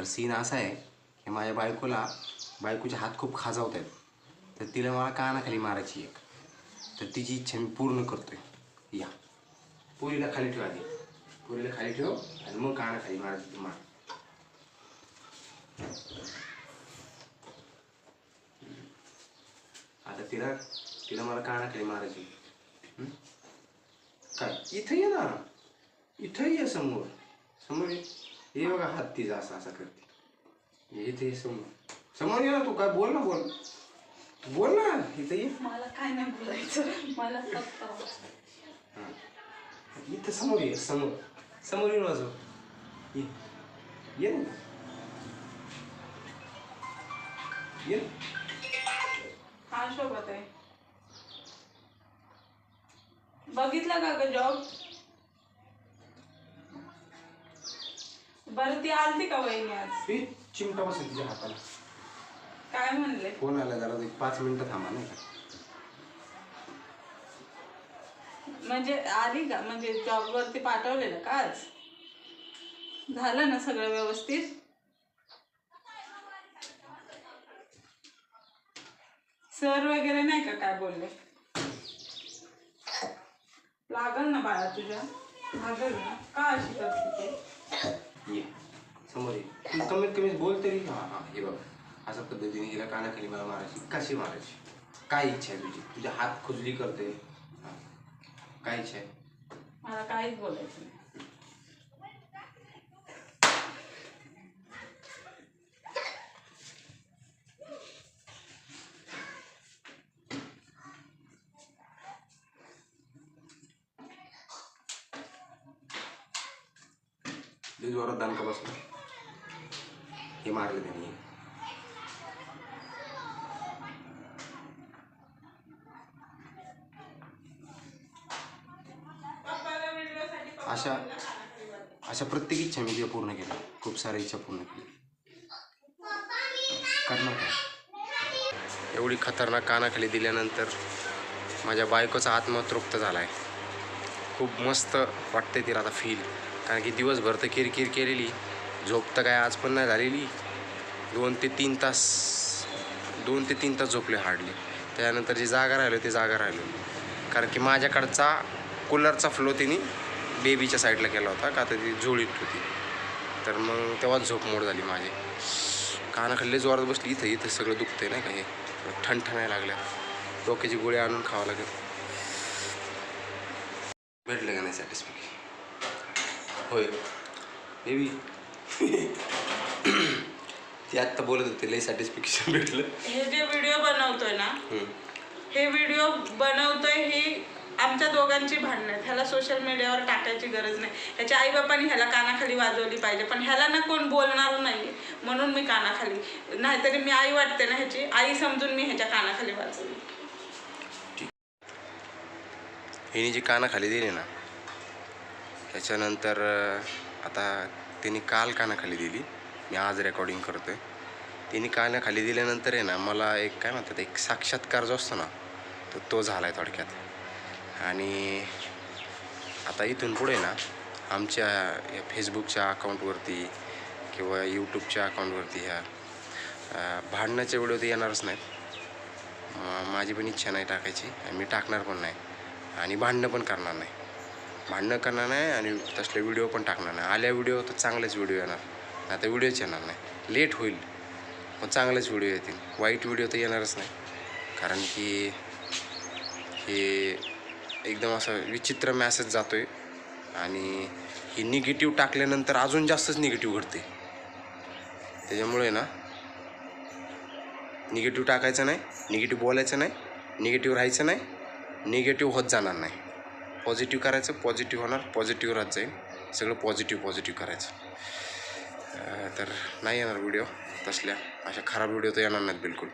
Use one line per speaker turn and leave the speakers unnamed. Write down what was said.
तर सीन असा आहे की माझ्या बायकोला बायकोचे हात खूप खाजावत आहेत. तर तिला मला कानाखाली मारायची एक. तर तिची इच्छा मी पूर्ण करतोय. या. पुरीला खाली ठेवा आधी. पुरीला खाली ठेव आणि मग कानाखाली मारायची ती मार. आता तिला तिला मला कानाखाली मारायची. काय? इथं ये ना. इथं ये समोर. समोर ये. हे बघा हात तिचा असा असा करते. इथे ये समोर. समोर ये ना तू काय बोल ना बोल. तू बोल ना इथं ये.
मला काय नाही बोलायचं. मला फक्त
हां. इथं समोर ये समोर. समोर येऊन वाजव. ये. ये ना. ये ना.
हा शोभत आहे. बघितलं का ग जॉब बरं ती आलती का वहिनी आज?
ए, चिमटा बसेल तुझ्या हाताला.
काय म्हणले?
फोन आला जरा एक पाच मिनिटं थांबा नाही का?
म्हणजे आली का? म्हणजे जॉब वरती पाठवलेलं का आज? झालं ना सगळं व्यवस्थित? सर वगैरे नाही का काय बोलले? लागल ना बाळा तुझ्या? लागल ना? का अशी करते ते
ये समोर ये. तू कमीत कमी बोल तरी हा हा हे बघ अशा पद्धतीने हिला कानाखाली मला मारायची कशी मारायची? काय इच्छा आहे तुझी? तुझ्या हात खुजली करते. हा. काय इच्छा आहे?
मला काहीच बोलायचं नाही.
लई जोरात दानका बसला? हे मारलं त्यांनी. अशा अशा प्रत्येक इच्छा मी तिला पूर्ण केल्या. खूप साऱ्या इच्छा पूर्ण केल्या. करणार एवढी खतरनाक कानाखाली दिल्यानंतर माझ्या बायकोचा आत्मा तृप्त झाला आहे खूप मस्त वाटते तिला आता फील कारण की दिवसभर तर किरकिर केलेली झोप तर काय आज पण नाही झालेली. दोन ते तीन तास दोन ते तीन तास झोपले हार्डली. त्यानंतर जे जागा राहिलो ते जागा राहिलो कारण की माझ्याकडचा कूलरचा फ्लो तिने बेबीच्या साईडला केला होता का तर ती झोळीत होती. तर मग तेव्हाच झोप मोड झाली माझी. कानाखाली जोरात बसली इथं इथं सगळं दुखतंय नाही का हे. नाही लागल्या डोक्याची गोळी आणून खावं लागेल. भेटलं का नाही सॅटिस्फॅक्शन होय. बेबी ती आत्ता बोलत होते लई सॅटिस्फॅक्शन भेटलं.
हे जे व्हिडिओ बनवतोय ना
हम्म.
हे व्हिडिओ बनवतोय ही आमच्या दोघांची भांडणं आहेत. ह्याला सोशल मीडियावर टाकायची गरज नाही. ह्याच्या आईबापांनी ह्याला कानाखाली वाजवली पाहिजे पण ह्याला ना कोण बोलणार नाही. म्हणून मी कानाखाली नाहीतरी मी आई वाटते ना ह्याची आई समजून मी ह्याच्या कानाखाली वाजवली.
हिने जी कानाखाली दिली ना त्याच्यानंतर आता त्यांनी काल कानाखाली दिली. मी आज रेकॉर्डिंग करतोय. तिने कानाखाली दिल्यानंतर आहे ना मला एक काय म्हणतात एक साक्षात्कार जो असतो ना तो तो झाला आहे थोडक्यात. आणि आता इथून पुढे ना आमच्या या फेसबुकच्या अकाउंटवरती किंवा यूट्यूबच्या अकाउंटवरती ह्या अं, भांडणाचे व्हिडिओ तर येणारच नाहीत. म- माझी पण इच्छा नाही टाकायची आणि मी टाकणार पण नाही. आणि भांडणं पण करणार नाही. भांडणं करणार नाही आणि तसले व्हिडिओ पण टाकणार नाही. आल्या व्हिडिओ तर चांगलेच व्हिडिओ येणार. आता व्हिडिओच येणार नाही. लेट होईल पण चांगलेच व्हिडिओ येतील. वाईट व्हिडिओ तर येणारच नाही. कारण की हे एकदम असं विचित्र मॅसेज जातो आहे आणि ही निगेटिव्ह टाकल्यानंतर अजून जास्तच निगेटिव्ह घडते. त्याच्यामुळे ना निगेटिव्ह टाकायचं नाही निगेटिव्ह बोलायचं नाही निगेटिव्ह राहायचं नाही निगेटिव्ह होत जाणार नाही. पॉझिटिव्ह करायचं पॉझिटिव्ह होणार पॉझिटिव्ह राहत जाईल. सगळं पॉझिटिव्ह पॉझिटिव्ह करायचं. तर नाही येणार व्हिडिओ तसल्या. अशा खराब व्हिडिओ तर येणार नाहीत बिलकुल.